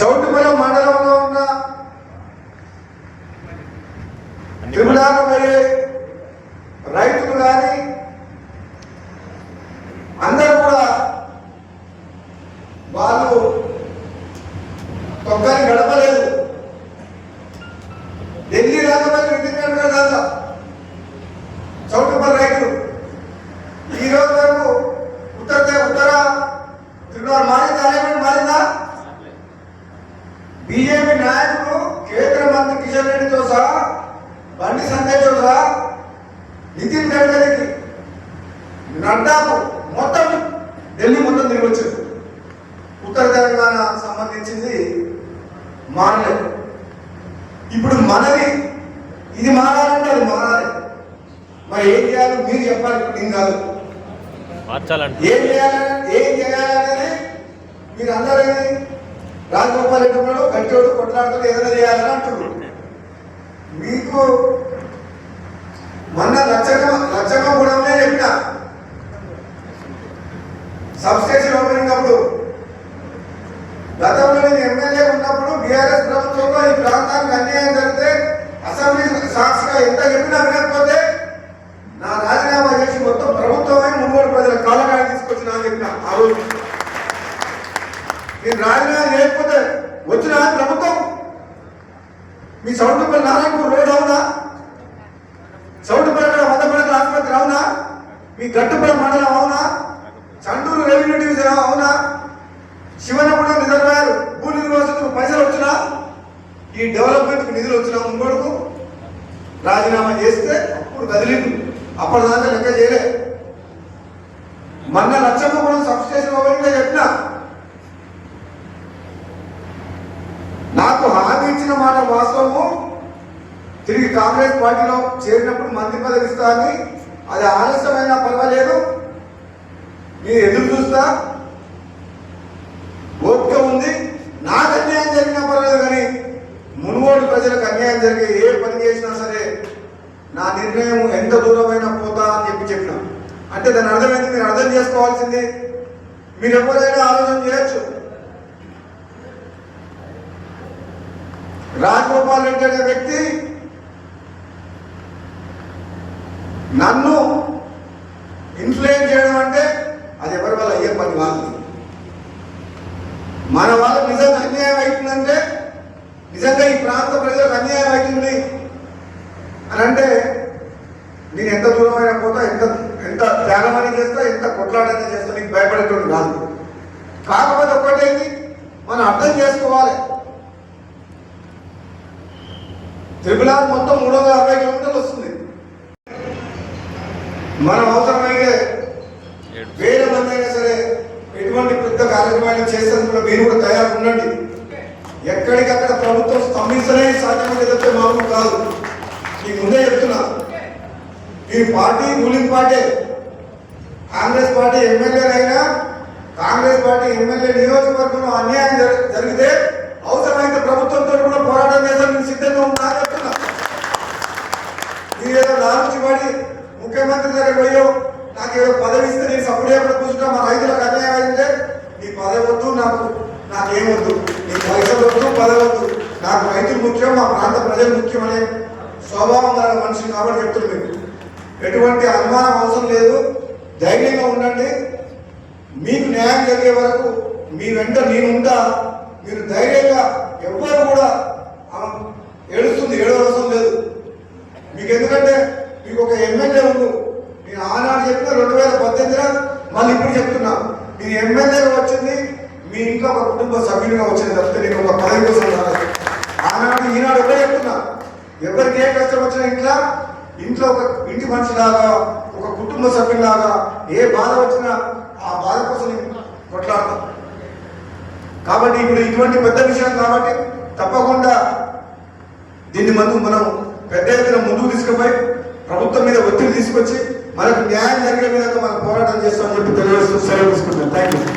చౌటుపల్లి మండలంలో ఉన్న త్రిపురాలు పోయే రైతులు కానీ అందరూ కూడా వాళ్ళు తొక్కని గడపలేదు. ఢిల్లీ నితిన్ గడ్కరీకి నడ్డాకు మొత్తం ఢిల్లీ మొత్తం తిరిగి వచ్చారు ఉత్తర తెలంగాణ సంబంధించింది మారలేదు. ఇప్పుడు మనది ఇది మారాలంటే అది మారాలి. మరి ఏం చేయాలి మీరు చెప్పాలి నేను కాదు. మార్చాలంటే. ఏం చేయాలని ఏం చేయాలనేది మీరు అందరూ? రాజగోపాల్ రెడ్డి ఉన్నాడు గట్టివాడు కొట్లాడుతాడు ఏదైనా చేయాలని అంటున్నారు. మీకు మొన్న లచ్చక లచ్చక కూడా చెప్పిన. సబ్ స్టేషన్ ఓపెనింగ్ అప్పుడు. గతంలో నేను ఎమ్మెల్యే ఉన్నప్పుడు బీఆర్ఎస్ ప్రభుత్వంలో ఈ ప్రాంతానికి అన్యాయం జరిగితే అసెంబ్లీ సాక్షిగా ఎంత చెప్పినా వినకపోతే నా రాజీనామా చేసి మొత్తం ప్రభుత్వమే మున్గోడు ప్రజల కాలకాయ తీసుకొచ్చిన అని చెప్పిన ఆ రోజు. నేను రాజీనామా చేయకపోతే వచ్చిన ప్రభుత్వం? మీ సౌండ్ నారాయణపూర్ రోడ్ అవునా? మీ గట్టుపల్లి మండలం అవునా? చండూరు రెవెన్యూ డివిజన్ అవునా? శివనగూడ రిజర్వాయర్ భూ నిర్వాసితులకు పైసలు వచ్చినా? ఈ డెవలప్మెంట్కి నిధులు వచ్చినా ముంగోడుకు? రాజీనామా చేస్తే అప్పుడు కదిలింది అప్పటిదాకా లెక్క చేయలే. మొన్న లక్షమ్మపురం కూడా సబ్స్టేషన్ ఓపెనింగ్ చెప్పిన. నాకు హామీ ఇచ్చిన మాట వాస్తవము. తిరిగి కాంగ్రెస్ పార్టీలో చేరినప్పుడు మంత్రి పదవి ఇస్తా అని అది ఆలస్యమైనా పర్వాలేదు. మీరు ఎదురు చూస్తా. ఓపిక ఉంది. నాకు అన్యాయం జరిగినా పర్వాలేదు కానీ మునుగోడు ప్రజలకు అన్యాయం జరిగే ఏ పని చేసినా సరే నా నిర్ణయం ఎంత దూరమైనా పోతా అని చెప్పి చెప్పిన. అంటే దాని అర్థమైంది మీరు అర్థం చేసుకోవాల్సింది మీరు ఎవరైనా ఆలోచన చేయొచ్చు. రాజగోపాల్ రెడ్డి అనే వ్యక్తి నన్ను ఇన్ఫ్లుయెన్స్ చేయడం అంటే అది ఎవరి వల్ల అయ్యే పని వాళ్ళది. మన వాళ్ళ నిజంగా అన్యాయం అవుతుందంటే నిజంగా ఈ ప్రాంత ప్రజలకు అన్యాయం అవుతుంది. అని అంటే నేను ఎంత దూరమైనా పోతా ఎంత ఎంత త్యాగమని చేస్తా ఎంత కొట్లాడని చేస్తా నీకు భయపడేటోడు కాదు. కాకపోతే ఒకటేంది మనం అర్థం చేసుకోవాలి. త్రిపుల మొత్తం మూడు వందల అరవై కిలోమీటర్లు మనం అవసరమైతే ఏడు వేరే మంది అయినా సరే ఎటువంటి పెద్ద కార్యక్రమాలు చేసేందుకు కూడా మీరు కూడా తయారు ఉండండి ఎక్కడికక్కడ ప్రభుత్వం స్తంభించలే సాధ్యమైతే తప్పితే మామూలు కాదు. మీకు ముందే చెప్తున్నా. ఈ party ruling party Congress party MLA అయినా కాంగ్రెస్ పార్టీ ఎమ్మెల్యే నియోజకవర్గంలో అన్యాయం జరి- జరిగితే అవసరమైతే ప్రభుత్వంతో కూడా పోరాటం చేస్తాను నేను సిద్ధంగా ఉన్నా అని చెప్తున్నా మీరు ఏదో లాలూచి పడి ముఖ్యమంత్రి దగ్గర పోయో నాకు ఏదో పదవి ఇస్తే నేను సపోర్ట్ చేయకుండా కూర్చుంటా మా రైతులకు అన్యాయం అయితే నీ నాకు నాకేం నీకు పైసలు వద్దు పదవద్దు నాకు రైతులు ముఖ్యం మా ప్రాంత ప్రజలు ముఖ్యం అనే స్వభావం గల మనిషి కాబట్టి చెప్తున్నాను ఎటువంటి అనుమానం అవసరం లేదు. ధైర్యంగా ఉండండి. మీకు న్యాయం జరిగే వరకు మీ వెంట నేను ఉంటా మీరు ధైర్యంగా ఎవ్వరు కూడా ఆ, ఏడుస్తుంది ఏడవలసం లేదు. మీకు ఎందుకంటే మీకు ఒక ఎమ్మెల్యే ఉండు. నేను ఆనాడు చెప్పిన రెండు వేల పద్దెనిమిదిలో మళ్ళీ ఇప్పుడు చెప్తున్నా. నేను ఎమ్మెల్యేగా వచ్చింది మీ ఇంట్లో ఒక కుటుంబ సభ్యులుగా వచ్చిన తప్పితే నేను ఒక పదవి కోసం రాలేదు. ఆనాడు ఈనాడు ఒకటే చెప్తున్నా. ఎవరికి ఏ కష్టం వచ్చినా ఇంట్లో ఇంట్లో ఒక ఇంటి మనిషిలాగా ఒక కుటుంబ సభ్యులాగా ఏ బాధ వచ్చినా ఆ బాధ కోసం నేను కొట్లాడతాను కాబట్టి ఇప్పుడు ఇటువంటి పెద్ద విషయం కాబట్టి తప్పకుండా దీన్ని మనం మనం పెద్ద ఎత్తున ముందుకు తీసుకుపోయి ప్రభుత్వం మీద ఒత్తిడి తీసుకొచ్చి మనకు న్యాయం జరిగే విధంగా మనం పోరాటం చేస్తామని చెప్పి తెలియజేస్తూ సెలవు తీసుకుంటాం థ్యాంక్ యూ